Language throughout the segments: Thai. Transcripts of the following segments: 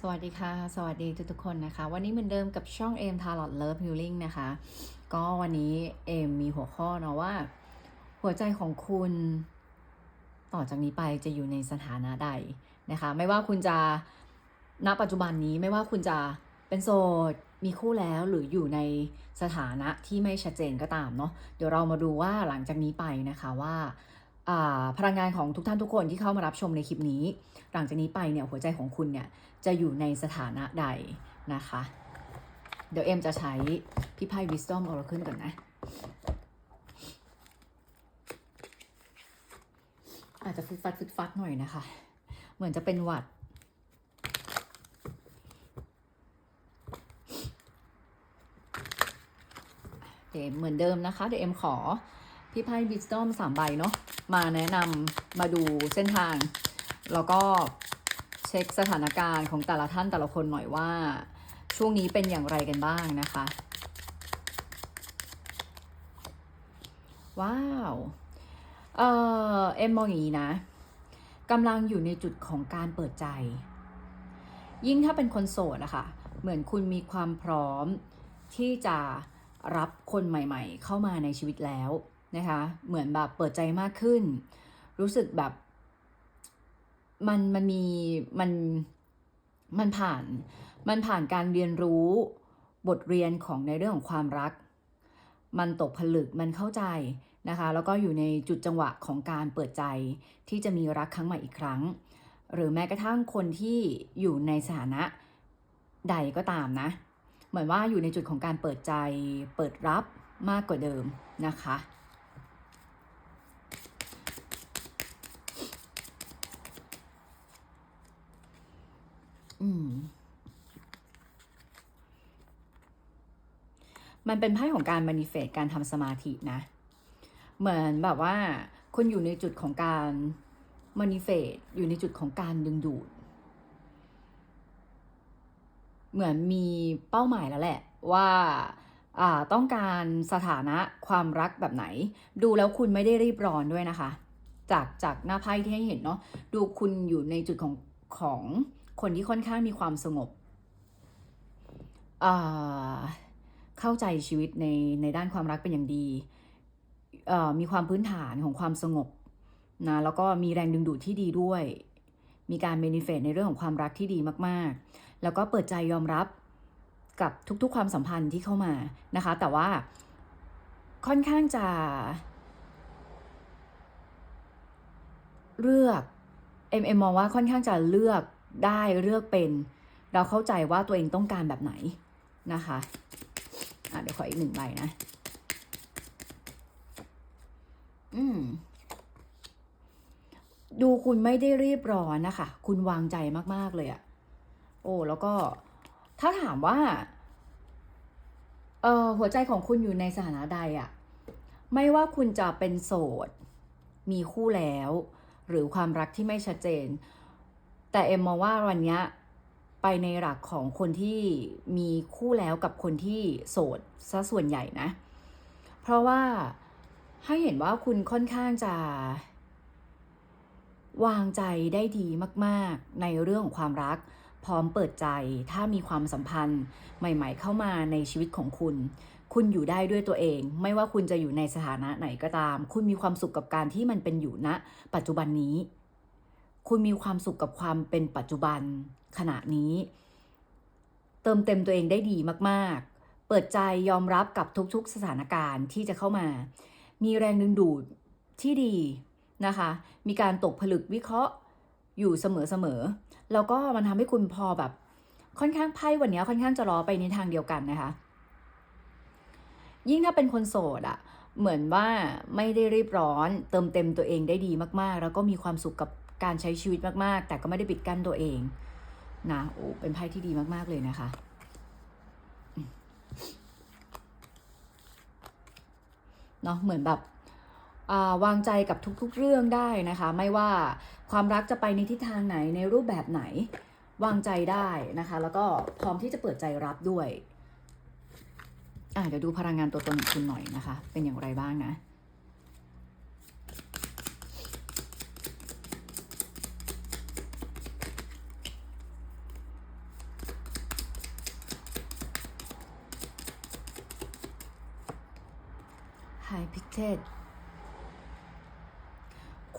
สวัสดีค่ะ สวัสดีทุกๆคนนะคะ วันนี้เหมือนเดิมกับช่องเอมทาร์ลอตเลิฟฮิลลิ่งนะคะ ก็วันนี้เอมมีหัวข้อเนาะว่า หัวใจของคุณ ต่อจากนี้ไปจะอยู่ในสถานะใดนะคะ ไม่ว่าคุณจะณปัจจุบันนี้ไม่ว่าคุณจะเป็นโสดมีคู่แล้วหรืออยู่ในสถานะที่ไม่ชัดเจนก็ตามเนาะเดี๋ยวเรามาดูว่าหลังจากนี้ไปนะคะว่า พลังงานของทุกท่านทุกคนที่เข้ามารับชมในคลิปนี้ หลังจากนี้ไปเนี่ยหัวใจของคุณเนี่ยจะอยู่ในสถานะใดนะคะ เดี๋ยวเอ็มจะใช้พี่ไพ่ Wisdom Oracle ก่อนนะ อาจจะฟึดฟัดฟึดฟัดหน่อยนะคะ เหมือนจะเป็นหวัดเดี๋ยวเหมือนเดิมนะคะ เดี๋ยวเอ็มขอพี่ไพ่ Wisdom สามใบเนาะ มาแนะนำมาดูเส้นทาง แล้วก็เช็คสถานการณ์ของแต่ละท่านแต่ละคนหน่อยว่า ช่วงนี้เป็นอย่างไรกันบ้างนะคะ ว้าว เออเอ็มมองอย่างนี้นะกำลังอยู่ในจุดของการเปิดใจ ยิ่งถ้าเป็นคนโสดอะค่ะ เหมือนคุณมีความพร้อมที่จะรับคนใหม่ ๆ เข้ามาในชีวิตแล้ว นะคะ เหมือนแบบเปิดใจมากขึ้น รู้สึกแบบ มันมันมีมันมันผ่าน มันผ่านการเรียนรู้บทเรียนของในเรื่องของความรัก มันตกผลึกมันเข้าใจนะคะ แล้วก็อยู่ในจุดจังหวะของการเปิดใจที่จะมีรักครั้งใหม่อีกครั้ง หรือแม้กระทั่งคนที่อยู่ในสถานะใดก็ตามนะ เหมือนว่าอยู่ในจุดของการเปิดใจเปิดรับมากกว่าเดิมนะคะ มันเป็นไพ่ของการมานิเฟตการทำสมาธินะ เหมือนแบบว่าคุณอยู่ในจุดของการมานิเฟตอยู่ในจุดของการดึงดูด เหมือนมีเป้าหมายแล้วแหละ ว่าอ่าต้องการสถานะความรักแบบไหน ดูแล้วคุณไม่ได้รีบร้อนด้วยนะคะ จากจากหน้าไพ่ที่ให้เห็นเนาะดูคุณอยู่ในจุดของของ คนที่ค่อนข้างมีความสงบเข้าใจชีวิตในในด้านความรักเป็นอย่างดี มีความพื้นฐานของความสงบนะแล้วก็มีแรงดึงดูดที่ดีด้วย มีการเมนิเฟตในเรื่องของความรักที่ดีมากๆ แล้วก็เปิดใจยอมรับกับทุกๆความสัมพันธ์ที่เข้ามานะคะ แต่ว่าค่อนข้างจะ เลือกเอ็มเอ็มมองว่าค่อนข้างจะเลือก ได้เลือกเป็น เราเข้าใจว่าตัวเองต้องการแบบไหนนะคะะเดี๋ยวขออีกหนึ่งใบนะ อืม ดูคุณไม่ได้รีบร้อนนะคะ คุณวางใจมาก ๆ เลยอะโอ้ แล้วก็ถ้าถามว่า เออหัวใจของคุณอยู่ในสถานะใดอะไม่ว่าคุณจะเป็นโสด มีคู่แล้ว หรือความรักที่ไม่ชัดเจน แต่เอ็มมองว่าวันนี้ไปในหลักของคนที่มีคู่แล้วกับคนที่โสดซะส่วนใหญ่นะ เพราะว่าให้เห็นว่าคุณค่อนข้างจะ วางใจได้ดีมากๆ ในเรื่องของความรัก พร้อมเปิดใจถ้ามีความสัมพันธ์ใหม่ ๆ เข้ามาในชีวิตของคุณ คุณอยู่ได้ด้วยตัวเอง ไม่ว่าคุณจะอยู่ในสถานะไหนก็ตาม คุณมีความสุขกับการที่มันเป็นอยู่ณปัจจุบันนี้ คุณมีความสุขกับความเป็นปัจจุบันขณะนี้ เติมเต็มตัวเองได้ดีมากๆ เปิดใจยอมรับกับทุกๆ สถานการณ์ที่จะเข้ามา มีแรงดึงดูดที่ดีนะคะ มีการตกผลึกวิเคราะห์อยู่เสมอๆ แล้วก็มันทำให้คุณพอแบบ ค่อนข้างไพ่วันนี้ค่อนข้างจะล้อไปในทางเดียวกันนะคะ ยิ่งถ้าเป็นคนโสดอะเหมือนว่าไม่ได้รีบร้อน เติมเต็มตัวเองได้ดีมากๆ แล้วก็มีความสุขกับ การใช้ชีวิตมากๆ แต่ก็ไม่ได้ปิดกั้นตัวเองนะโอ้เป็นไพ่ที่ดีมากๆเลยนะคะเนาะเหมือนแบบวางใจกับทุกๆเรื่องได้นะคะ ไม่ว่าความรักจะไปในทิศทางไหนในรูปแบบไหน วางใจได้นะคะ แล้วก็พร้อมที่จะเปิดใจรับด้วยอะเดี๋ยวดูพลังงานตัวตนของคุณหน่อยนะคะ เป็นอย่างไรบ้างนะ High Picted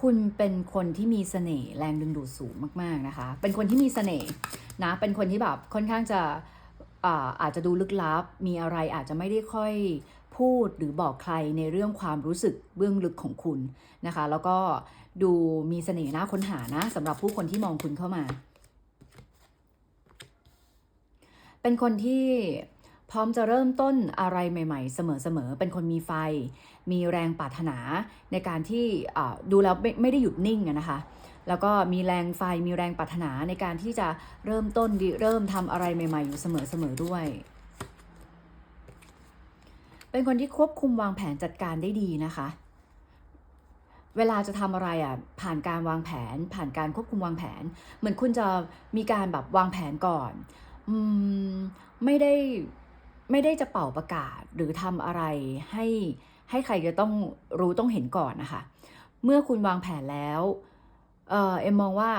คุณเป็นคนที่มีเสน่ห์แรงดึงดูดสูงมากๆนะคะ เป็นคนที่มีเสน่ห์นะ เป็นคนที่แบบค่อนข้างจะอาอาจจะดูลึกลับ มีอะไรอาจจะไม่ได้ค่อยพูดหรือบอกใครในเรื่องความรู้สึกเบื้องลึกของคุณนะคะ แล้วก็ดูมีเสน่ห์น่าค้นหานะสำหรับผู้คนที่มองคุณเข้ามา เป็นคนที่ พร้อมจะเริ่มต้นอะไรใหม่ ๆ เสมอๆ เป็นคนมีไฟ มีแรงปรารถนาในการที่ดูแล้วไม่ไม่ได้หยุดนิ่งนะคะ แล้วก็มีแรงไฟมีแรงปรารถนาในการที่จะเริ่มต้นเริ่มทำอะไรใหม่ ๆ อยู่เสมอๆ ด้วย เป็นคนที่ควบคุมวางแผนจัดการได้ดีนะคะเวลาจะทำอะไรอะผ่านการวางแผน ผ่านการควบคุมวางแผน เหมือนคุณจะมีการแบบวางแผนก่อน อืม ไม่ได้ ไม่ได้จะเป่าประกาศหรือทำอะไรให้ให้ใครจะต้องรู้ต้องเห็นก่อนนะคะ เมื่อคุณวางแผนแล้วเออเอ็มมองว่า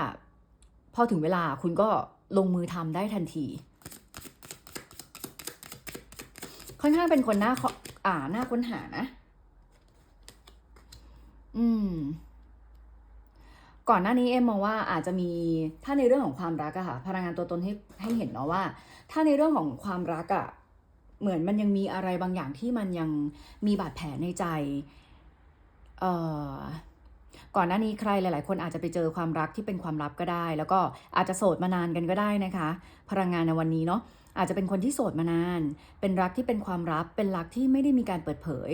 พอถึงเวลาคุณก็ลงมือทำได้ทันที ค่อนข้างเป็นคนหน้าข้ออ่าหน้าค้นหานะ อืม ก่อนหน้านี้เอ็มมองว่าอาจจะมีถ้าในเรื่องของความรักอะค่ะ พลังงานตัวตนให้ให้เห็นเนาะว่า ถ้าในเรื่องของความรักอะ เหมือนมันยังมีอะไรบางอย่างที่มันยังมีบาดแผลในใจ เอ่อ ก่อนหน้านี้ใครหลาย ๆ คนอาจจะไปเจอความรักที่เป็นความลับก็ได้ แล้วก็อาจจะโสดมานานกันก็ได้นะคะ พลังงานในวันนี้เนาะอาจจะเป็นคนที่โสดมานาน เป็นรักที่เป็นความลับ เป็นรักที่ไม่ได้มีการเปิดเผย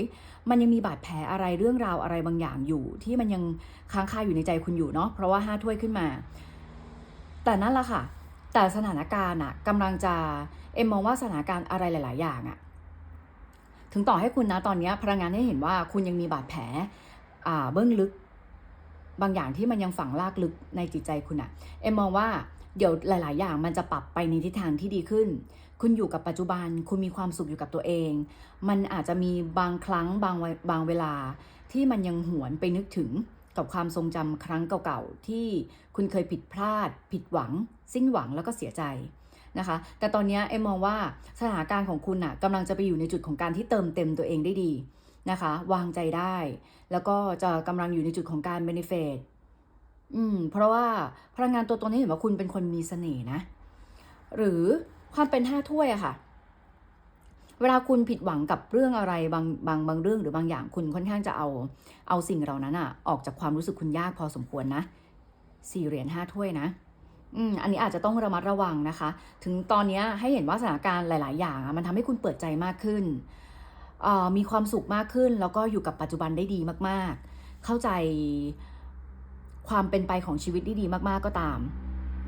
มันยังมีบาดแผลอะไรเรื่องราวอะไรบางอย่างอยู่ ที่มันยังค้างคาอยู่ในใจคุณอยู่เนาะ เพราะว่าห้าถ้วยขึ้นมา แต่นั่นแหละค่ะ แต่สถานการณ์อะกำลังจะเอ็มมองว่าสถานการณ์อะไรหลาย ๆ อย่างอะถึงต่อให้คุณนะตอนนี้พลังงานให้เห็นว่าคุณยังมีบาดแผลอ่าเบื้องลึก บางอย่างที่มันยังฝังลากลึกในจิตใจคุณอะเอ็มมองว่าเดี๋ยวหลาย ๆ อย่างมันจะปรับไปในทิศทางที่ดีขึ้น คุณอยู่กับปัจจุบัน คุณมีความสุขอยู่กับตัวเอง มันอาจจะมีบางครั้งบางวบางเวลาที่มันยังหวนไปนึกถึง กับความทรงจำครั้งเก่าๆ ที่คุณเคยผิดพลาด ผิดหวัง สิ้นหวังแล้วก็เสียใจนะคะ แต่ตอนนี้เอ็มมองว่าสถานการณ์ของคุณน่ะกำลังจะไปอยู่ในจุดของการที่เติมเต็มตัวเองได้ดีนะคะ วางใจได้ แล้วก็จะกำลังอยู่ในจุดของการเบนฟิตอืม เพราะว่าพลังงานตัวตนนี้เห็นว่าคุณเป็นคนมีเสน่ห์นะ หรือความเป็นห้าถ้วยอะค่ะ เวลาคุณผิดหวังกับเรื่องอะไรบางบางบางเรื่องหรือบางอย่างคุณค่อนข้างจะเอาเอาสิ่งเหล่านั้นอะออกจากความรู้สึกคุณยากพอสมควรนะสี่เหรียญห้าถ้วยนะอืมอันนี้อาจจะต้องระมัดระวังนะคะ ถึงตอนนี้ให้เห็นว่าสถานการณ์หลาย ๆ อย่างอะมันทำให้คุณเปิดใจมากขึ้นเอ่อมีความสุขมากขึ้น แล้วก็อยู่กับปัจจุบันได้ดีมาก ๆ เข้าใจความเป็นไปของชีวิตได้ดีมาก ๆ ก็ตาม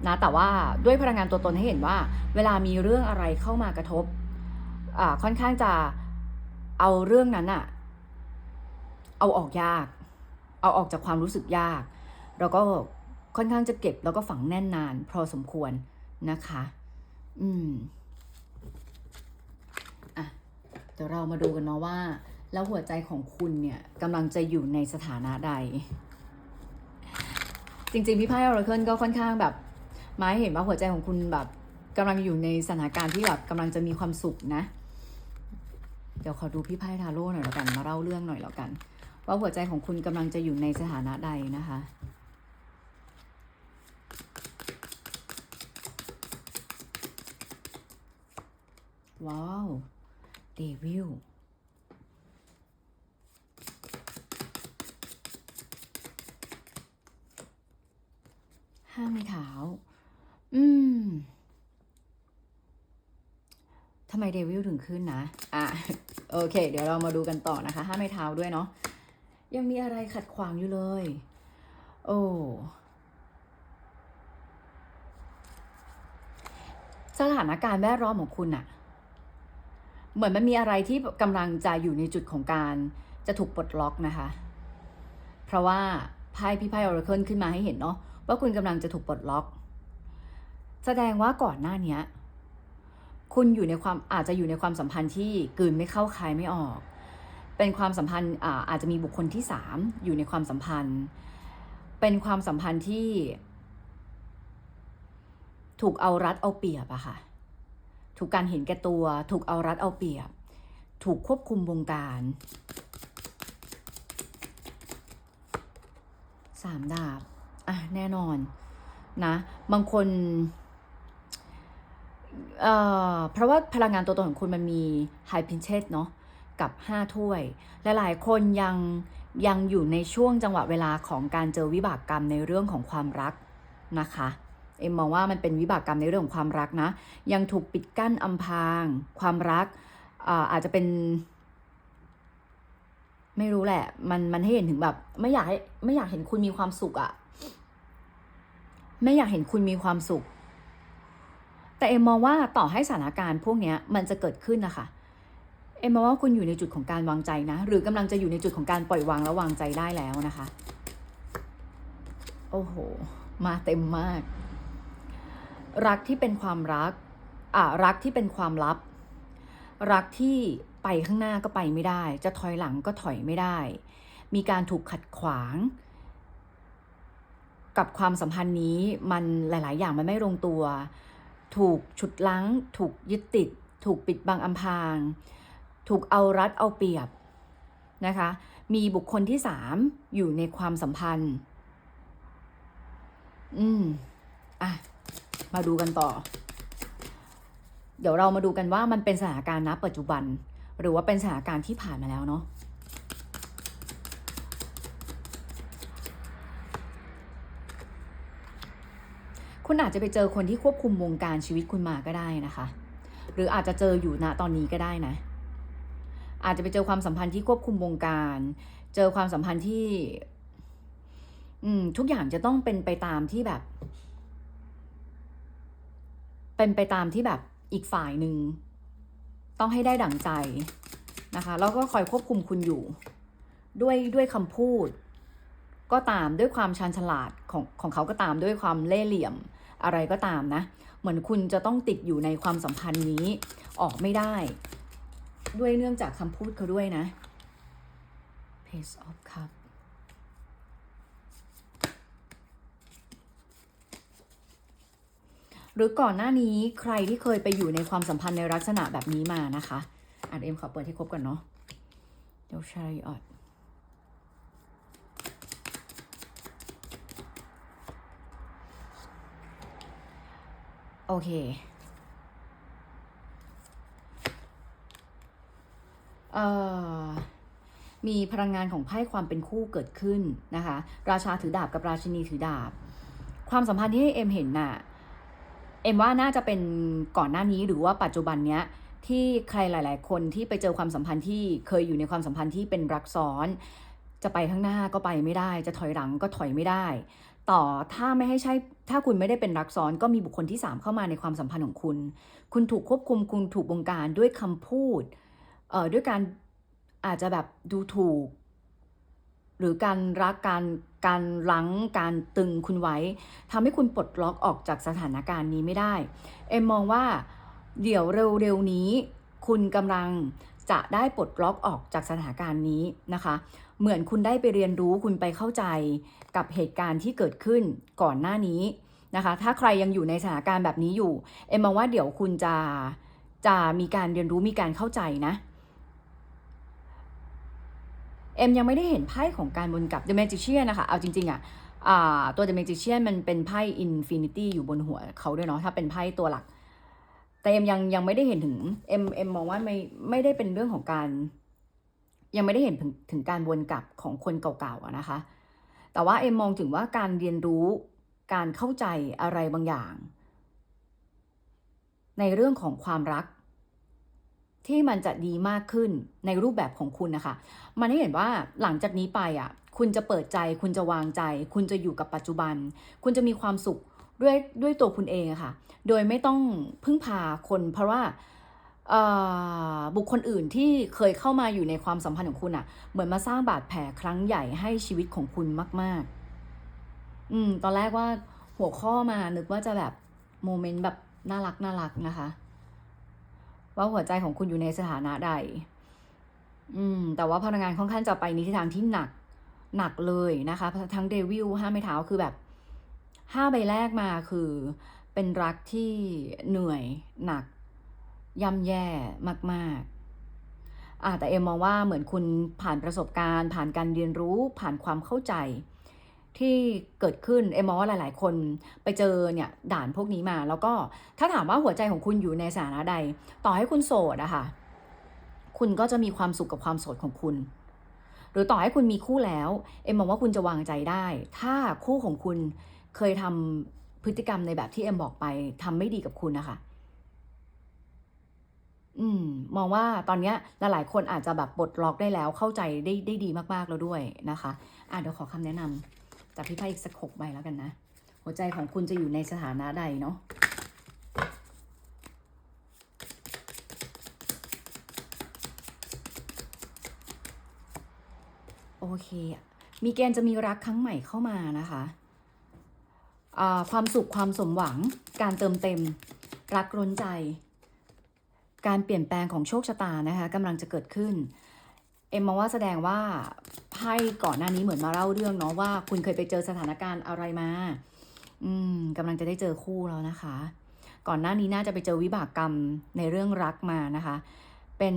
นะแต่ว่าด้วยพลังงานตัวตนให้เห็นว่า เวลามีเรื่องอะไรเข้ามากระทบ ค่อนข้างจะเอาเรื่องนั้นอะเอาออกยาก เอาออกจากความรู้สึกยาก แล้วก็ค่อนข้างจะเก็บแล้วก็ฝังแน่นนาน พอสมควรนะคะ อืมอะเดี๋ยวเรามาดูกันเนาะว่า แล้วหัวใจของคุณเนี่ยกำลังจะอยู่ในสถานะใด จริงๆ พี่ไพ่ออร์เคิลก็ค่อนข้างแบบมาให้เห็นว่าหัวใจของคุณแบบกำลังอยู่ในสถานการณ์ที่แบบกำลังจะมีความสุขนะ เดี๋ยวขอดูพี่ไพ่ทาโร่หน่อยแล้วกันมาเล่าเรื่องหน่อยแล้วกัน ว่าหัวใจของคุณกำลังจะอยู่ในสถานะใดนะคะว้าวเดวิลห้าไม้เท้าอืม ทำไมเดวิลถึงขึ้นนะ อะ โอเค เดี๋ยวเรามาดูกันต่อนะคะห้าไม้เท้าด้วยเนาะ ยังมีอะไรขัดขวางอยู่เลย โอ้สถานการณ์แวดล้อมของคุณอะเหมือนมันมีอะไรที่กำลังจะอยู่ในจุดของการจะถูกปลดล็อกนะคะ เพราะว่าไพ่พี่ไพ่ออร์เคิลขึ้นมาให้เห็นเนาะว่าคุณกำลังจะถูกปลดล็อก แสดงว่าก่อนหน้านี้ คุณอยู่ในความอาจจะอยู่ในความสัมพันธ์ที่กืนไม่เข้าคายไม่ออก เป็นความสัมพันธ์อาจจะมีบุคคลที่ 3 อยู่ในความสัมพันธ์ เป็นความสัมพันธ์ที่ ถูกเอารัดเอาเปรียบอะค่ะ ถูกการเห็นแก่ตัว ถูกเอารัดเอาเปรียบ ถูกควบคุมวงการสามดาบอะแน่นอนนะ บางคน เอ่อเพราะว่าพลังงานตัวตนของคุณมันมีไฮพินเชสเนาะกับ 5 ถ้วย หลายๆ คนยังยังอยู่ในช่วงจังหวะเวลาของการเจอวิบากกรรมในเรื่องของความรักนะคะ เอ็มมองว่ามันเป็นวิบากกรรมในเรื่องของความรักนะ ยังถูกปิดกั้นอำพราง ความรักอาอาจจะเป็น ไม่รู้แหละ มันมันให้เห็นถึงแบบ ไม่อยากให้ไม่อยากเห็นคุณมีความสุขอะไม่อยากเห็นคุณมีความสุข แต่เอ็มมองว่าต่อให้สถานการณ์พวกนี้มันจะเกิดขึ้นนะคะ เอ็มมองว่าคุณอยู่ในจุดของการวางใจนะ หรือกำลังจะอยู่ในจุดของการปล่อยวางและวางใจได้แล้วนะคะ โอ้โห มาเต็มมาก รักที่เป็นความรัก อะรักที่เป็นความลับ รักที่ไปข้างหน้าก็ไปไม่ได้ จะถอยหลังก็ถอยไม่ได้ มีการถูกขัดขวางกับความสัมพันธ์นี้มันหลาย ๆ อย่างมันไม่ลงตัว ถูกฉุดลั้ง ถูกยึดติด ถูกปิดบังอำพราง ถูกเอารัดเอาเปรียบนะคะ มีบุคคลที่สามอยู่ในความสัมพันธ์ อืม อะ มาดูกันต่อ เดี๋ยวเรามาดูกันว่ามันเป็นสถานการณ์ณปัจจุบัน หรือว่าเป็นสถานการณ์ที่ผ่านมาแล้วเนาะ คุณอาจจะไปเจอคนที่ควบคุมวงการชีวิตคุณมาก็ได้นะคะ หรืออาจจะเจออยู่ณตอนนี้ก็ได้นะ อาจจะไปเจอความสัมพันธ์ที่ควบคุมวงการ เจอความสัมพันธ์ที่ อืม ทุกอย่างจะต้องเป็นไปตามที่แบบ เป็นไปตามที่แบบอีกฝ่ายหนึ่งต้องให้ได้ดั่งใจนะคะแล้วก็คอยควบคุมคุณอยู่ ด้วยด้วยคำพูด ก็ตามด้วยความชันฉลาดของของเขาก็ตามด้วยความเล่ห์เหลี่ยม อะไรก็ตามนะ เหมือนคุณจะต้องติดอยู่ในความสัมพันธ์นี้ออกไม่ได้ ด้วยเนื่องจากคำพูดเขาด้วยนะ Page of Cup หรือก่อนหน้านี้ใครที่เคยไปอยู่ในความสัมพันธ์ในลักษณะแบบนี้มานะคะ อ่านเอ็มขอเปิดให้ครบก่อนเนาะเดี๋ยวชาริออต อเคเอ่อมีพลังงานของไพ่ความเป็นคู่เกิดขึ้นนะคะ ราชาถือดาบกับราชินีถือดาบ ความสัมพันธ์ที่เอ็มเห็นน่ะ เอ็มว่าน่าจะเป็นก่อนหน้านี้หรือว่าปัจจุบันเนี้ยที่ใครหลาย ๆ คนที่ไปเจอความสัมพันธ์ที่เคยอยู่ในความสัมพันธ์ที่เป็นรักซ้อน จะไปข้างหน้าก็ไปไม่ได้ จะถอยหลังก็ถอยไม่ได้ ต่อถ้าไม่ให้ใช่ถ้าคุณไม่ได้เป็นรักซ้อนก็มีบุคคลที่สามเข้ามาในความสัมพันธ์ของคุณ คุณถูกควบคุมคุณถูกบงการด้วยคำพูดเอ่อด้วยการอาจจะแบบดูถูก หรือการรักการการลังการตึงคุณไว้ทำให้คุณปลดล็อกออกจากสถานการณ์นี้ไม่ได้ เอ็มมองว่าเดี๋ยวเร็วๆนี้ คุณกำลัง จะได้ปลดล็อกออกจากสถานการณ์นี้นะคะ เหมือนคุณได้ไปเรียนรู้คุณไปเข้าใจกับเหตุการณ์ที่เกิดขึ้นก่อนหน้านี้นะคะ ถ้าใครยังอยู่ในสถานการณ์แบบนี้อยู่ เอ็มมองว่าเดี๋ยวคุณจะจะมีการเรียนรู้มีการเข้าใจนะ เอ็มยังไม่ได้เห็นไพ่ของการวนกับ The Magician นะคะ เอาจริง ๆอะอ่าตัว The Magician มันเป็นไพ่ Infinity อยู่บนหัวเขาด้วยเนาะ ถ้าเป็นไพ่ตัวหลัก แต่เอ็มยังยังไม่ได้เห็นถึงเอ็มเอ็มมองว่าไม่ไม่ได้เป็นเรื่องของการ ยังไม่ได้เห็นถึงถึงการวนกลับของคนเก่าๆนะคะ แต่ว่าเอ็มมองถึงว่าการเรียนรู้การเข้าใจอะไรบางอย่าง ในเรื่องของความรัก ที่มันจะดีมากขึ้นในรูปแบบของคุณนะคะ มันให้เห็นว่าหลังจากนี้ไปอะ คุณจะเปิดใจ คุณจะวางใจ คุณจะอยู่กับปัจจุบัน คุณจะมีความสุขด้วยด้วยตัวคุณเองอะค่ะ โดยไม่ต้องพึ่งพาคนเพราะว่าบุคคลอื่นที่เคยเข้ามาอยู่ในความสัมพันธ์ของคุณอะเหมือนมาสร้างบาดแผลครั้งใหญ่ให้ชีวิตของคุณมาก ๆ อืม ตอนแรกว่าหัวข้อมานึกว่าจะแบบโมเมนต์แบบน่ารักน่ารักนะคะ ว่าหัวใจของคุณอยู่ในสถานะใด อืม แต่ว่าพลังงานค่อนข้างจะไปในทิศทางที่หนัก หนักเลยนะคะ ทั้งเดวิลห้าไม้เท้าคือแบบห้าใบแรกมาคือ เป็นรักที่เหนื่อยหนักย่ำแย่มากๆอ่าแต่เอ็มมองว่าเหมือนคุณผ่านประสบการณ์ ผ่านการเรียนรู้ผ่านความเข้าใจ ที่เกิดขึ้นเอ็มมองว่าหลาย ๆ คนไปเจอเนี่ยด่านพวกนี้มา แล้วก็ถ้าถามว่าหัวใจของคุณอยู่ในสถานะใด ต่อให้คุณโสดอะค่ะคุณก็จะมีความสุขกับความโสดของคุณ หรือต่อให้คุณมีคู่แล้ว เอ็มมองว่าคุณจะวางใจได้ ถ้าคู่ของคุณเคยทำ พฤติกรรมในแบบที่เอ็มบอกไปทำไม่ดีกับคุณนะคะอืม มองว่าตอนเนี้ยหลายคนอาจจะแบบปลดล็อกได้แล้วเข้าใจได้ได้ดีมากๆแล้วด้วยนะคะ อะเดี๋ยวขอคำแนะนำจากพี่ไพ่อีกสักหกใบแล้วกันนะ หัวใจของคุณจะอยู่ในสถานะใดเนาะโอเค มีเกณฑ์จะมีรักครั้งใหม่เข้ามานะคะ ความสุขความสมหวัง การเติมเต็ม รักร้นใจ การเปลี่ยนแปลงของโชคชะตานะคะกำลังจะเกิดขึ้น เอ็มมองว่าแสดงว่าไพ่ก่อนหน้านี้เหมือนมาเล่าเรื่องเนาะว่า คุณเคยไปเจอสถานการณ์อะไรมา อืมกำลังจะได้เจอคู่แล้วนะคะ ก่อนหน้านี้น่าจะไปเจอวิบากกรรมในเรื่องรักมานะคะ เป็น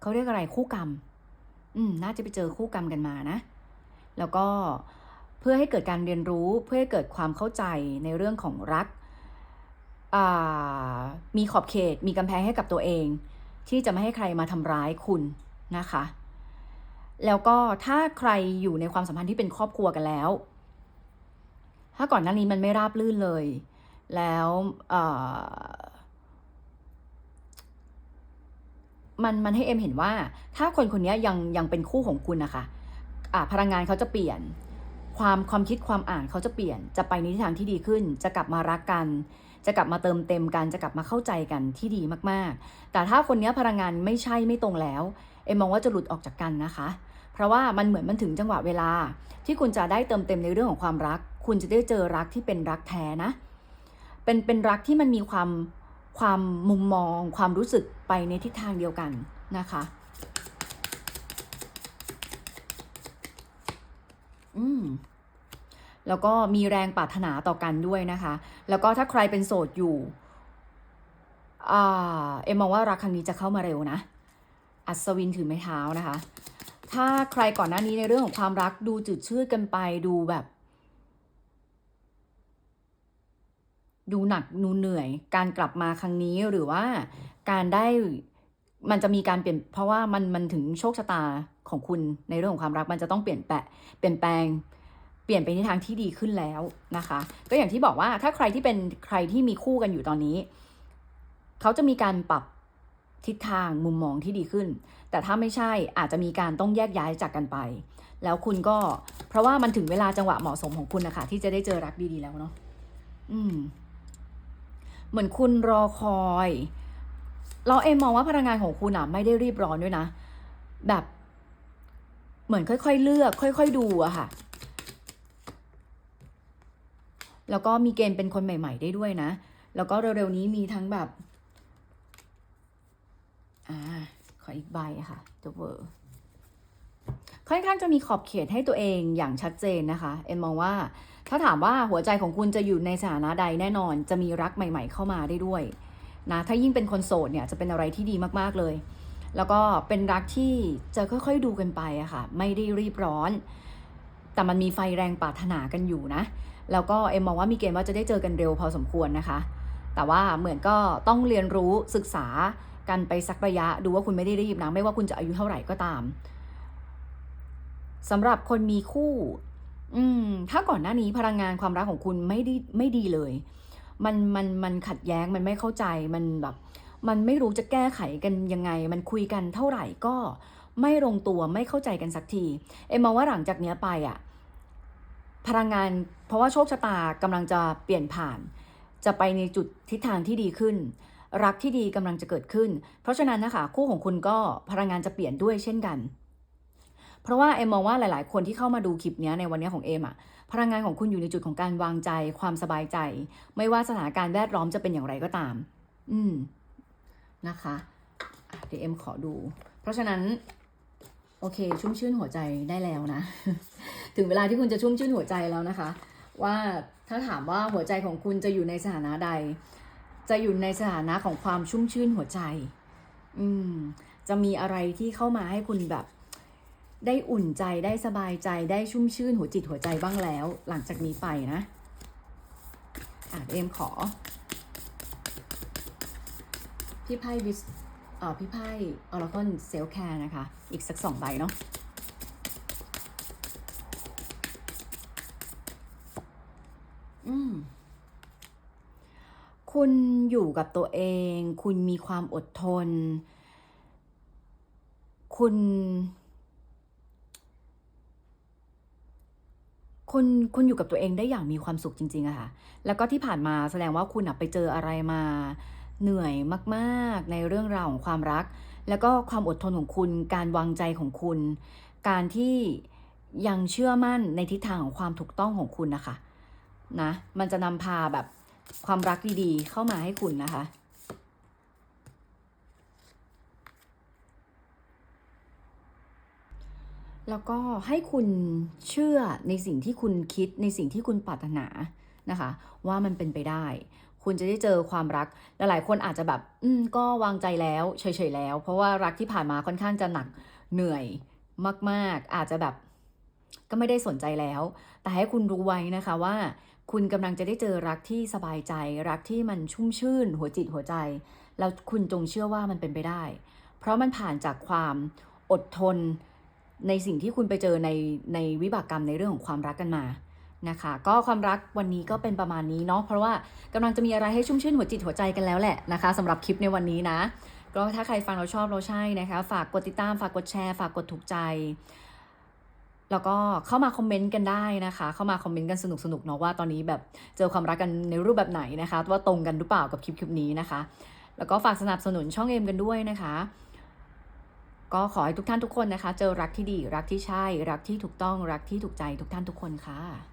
เขาเรียกอะไรคู่กรรม อืม น่าจะไปเจอคู่กรรมกันมานะ แล้วก็ เพื่อให้เกิดการเรียนรู้เพื่อให้เกิดความเข้าใจในเรื่องของรัก มีขอบเขต มีกำแพงให้กับตัวเอง ที่จะไม่ให้ใครมาทำร้ายคุณนะคะ แล้วก็ถ้าใครอยู่ในความสัมพันธ์ที่เป็นครอบครัวกันแล้ว ถ้าก่อนหน้านี้มันไม่ราบลื่นเลย แล้วมันมันให้เอ็มเห็นว่า ถ้าคนคนนี้ยังยังเป็นคู่ของคุณนะคะอ่าพลังงานเขาจะเปลี่ยน ความความคิดความอ่านเขาจะเปลี่ยน จะไปในทิศทางที่ดีขึ้น จะกลับมารักกัน จะกลับมาเติมเต็มกัน จะกลับมาเข้าใจกันที่ดีมากๆ แต่ถ้าคนนี้พลังงานไม่ใช่ไม่ตรงแล้ว เอ็มมองว่าจะหลุดออกจากกันนะคะ เพราะว่ามันเหมือนมันถึงจังหวะเวลา ที่คุณจะได้เติมเต็มในเรื่องของความรัก คุณจะได้เจอรักที่เป็นรักแท้นะ เป็นเป็นรักที่มันมีความความมุมมอง ความรู้สึกไปในทิศทางเดียวกันนะคะ อืมแล้วก็มีแรงปรารถนาต่อกันด้วยนะคะ แล้วก็ถ้าใครเป็นโสดอยู่เอ็มมองว่ารักครั้งนี้จะเข้ามาเร็วนะ อัศวินถือไม้เท้านะคะ ถ้าใครก่อนหน้านี้ในเรื่องของความรักดูจืดชืดกันไปดูแบบ ดูหนักดูเหนื่อย การกลับมาครั้งนี้หรือว่าการได้มันจะมีการเปลี่ยนเพราะว่ามันมันถึงโชคชะตา ของคุณในเรื่องของความรักมันจะต้องเปลี่ยนแปะเปลี่ยนแปลง เปลี่ยนไปในทางที่ดีขึ้นแล้วนะคะ ก็อย่างที่บอกว่าถ้าใครที่เป็นใครที่มีคู่กันอยู่ตอนนี้ เขาจะมีการปรับทิศทางมุมมองที่ดีขึ้น แต่ถ้าไม่ใช่อาจจะมีการต้องแยกย้ายจากกันไป แล้วคุณก็เพราะว่ามันถึงเวลาจังหวะเหมาะสมของคุณนะคะที่จะได้เจอรักดีๆแล้วเนาะอืม เหมือนคุณรอคอย เราเองมองว่าพลังงานของคุณอะ ไม่ได้รีบร้อนด้วยนะแบบ เหมือนค่อยๆ เลือก ค่อย ๆ ดูอะค่ะ แล้วก็มีเกณฑ์เป็นคนใหม่ ๆ ได้ด้วยนะ แล้วก็เร็วๆนี้มีทั้งแบบ อ่า ขออีกใบค่ะ The World ค่อนข้างจะมีขอบเขตให้ตัวเองอย่างชัดเจนนะคะ เอ็มมองว่า ถ้าถามว่าหัวใจของคุณจะอยู่ในสถานะใดแน่นอน จะมีรักใหม่ ๆ เข้ามาได้ด้วยนะถ้ายิ่งเป็นคนโสดเนี่ยจะเป็นอะไรที่ดีมากๆเลย แล้วก็เป็นรักที่จะค่อยๆดูกันไปอะค่ะ ไม่ได้รีบร้อน แต่มันมีไฟแรงปรารถนากันอยู่นะ แล้วก็เอ็มมองว่ามีเกณฑ์ว่าจะได้เจอกันเร็วพอสมควรนะคะ แต่ว่าเหมือนก็ต้องเรียนรู้ศึกษากันไปสักระยะ ดูว่าคุณไม่ได้รีบนะ ไม่ว่าคุณจะอายุเท่าไหร่ก็ตามสำหรับคนมีคู่ อืม ถ้าก่อนหน้านี้พลังงานความรักของคุณไม่ดีไม่ดีเลย มันมันมันขัดแย้งมันไม่เข้าใจมันแบบ มันไม่รู้จะแก้ไขกันยังไง มันคุยกันเท่าไหร่ก็ไม่ลงตัวไม่เข้าใจกันสักที เอ็มมองว่าหลังจากเนี้ยไปอะพลังงานเพราะว่าโชคชะตากำลังจะเปลี่ยนผ่าน จะไปในจุดทิศทางที่ดีขึ้น รักที่ดีกำลังจะเกิดขึ้น เพราะฉะนั้นนะคะคู่ของคุณก็พลังงานจะเปลี่ยนด้วยเช่นกัน เพราะว่าเอ็มมองว่าหลาย ๆ คนที่เข้ามาดูคลิปนี้ในวันนี้ของเอ็มอะพลังงานของคุณอยู่ในจุดของการวางใจความสบายใจ ไม่ว่าสถานการณ์แวดล้อมจะเป็นอย่างไรก็ตาม อืม นะคะเดี๋ยวเอ็มขอดู เพราะฉะนั้น โอเค ชุ่มชื่นหัวใจได้แล้วนะ ถึงเวลาที่คุณจะชุ่มชื่นหัวใจแล้วนะคะ ว่าถ้าถามว่าหัวใจของคุณจะอยู่ในสถานะใด จะอยู่ในสถานะของความชุ่มชื่นหัวใจ อืม จะมีอะไรที่เข้ามาให้คุณแบบ ได้อุ่นใจได้สบายใจได้ชุ่มชื่นหัวจิตหัวใจบ้างแล้ว หลังจากนี้ไปนะอะเอ็มขอ พี่ไพ่วิสเอ่อพี่ไพ่ออร์คอนเซลแคร์นะคะ อีกสักสองใบเนาะอืมคุณอยู่กับตัวเอง คุณมีความอดทน คุณ คุณคุณอยู่กับตัวเองได้อย่างมีความสุขจริงๆอะค่ะ แล้วก็ที่ผ่านมาแสดงว่าคุณไปเจออะไรมา เหนื่อยมากๆ ในเรื่องราวของความรัก แล้วก็ความอดทนของคุณ การวางใจของคุณ การที่ยังเชื่อมั่นในทิศทางของความถูกต้องของคุณนะคะนะ มันจะนำพาแบบความรักดีๆ เข้ามาให้คุณนะคะแล้วก็ให้คุณเชื่อในสิ่งที่คุณคิดในสิ่งที่คุณปรารถนานะคะ ว่ามันเป็นไปได้ คุณจะได้เจอความรักลหลายคนอาจจะแบบ อืมก็วางใจแล้วเฉยๆแล้ว เพราะว่ารักที่ผ่านมาค่อนข้างจะหนักเหนื่อยมาก ๆ อาจจะแบบ ก็ไม่ได้สนใจแล้ว แต่ให้คุณรู้ไว้นะคะว่า คุณกำลังจะได้เจอรักที่สบายใจ รักที่มันชุ่มชื่น หัวจิตหัวใจ แล้วคุณจงเชื่อว่ามันเป็นไปได้ เพราะมันผ่านจากความอดทนในสิ่งที่คุณไปเจอในในวิบากกรรมในเรื่องของความรักกันมา นะคะ ก็ความรักวันนี้ก็เป็นประมาณนี้เนาะเพราะว่ากำลังจะมีอะไรให้ชุ่มชื่นหัวจิตหัวใจกันแล้วแหละนะคะสำหรับคลิปในวันนี้นะก็ถ้าใครฟังเราชอบเราใช่นะคะ ฝากกดติดตามฝากกดแชร์ ฝากกดถูกใจ แล้วก็เข้ามาคอมเมนต์กันได้นะคะ เข้ามาคอมเมนต์กันสนุกๆเนาะว่าตอนนี้แบบเจอความรักกันในรูปแบบไหนนะคะ ว่าตรงกันหรือเปล่ากับคลิปคลิปนี้นะคะ แล้วก็ฝากสนับสนุนช่องเอมกันด้วยนะคะ ก็ขอให้ทุกท่านทุกคนนะคะ เจอรักที่ดี รักที่ใช่ รักที่ถูกต้องรักที่ถูกใจทุกท่านทุกคนค่ะ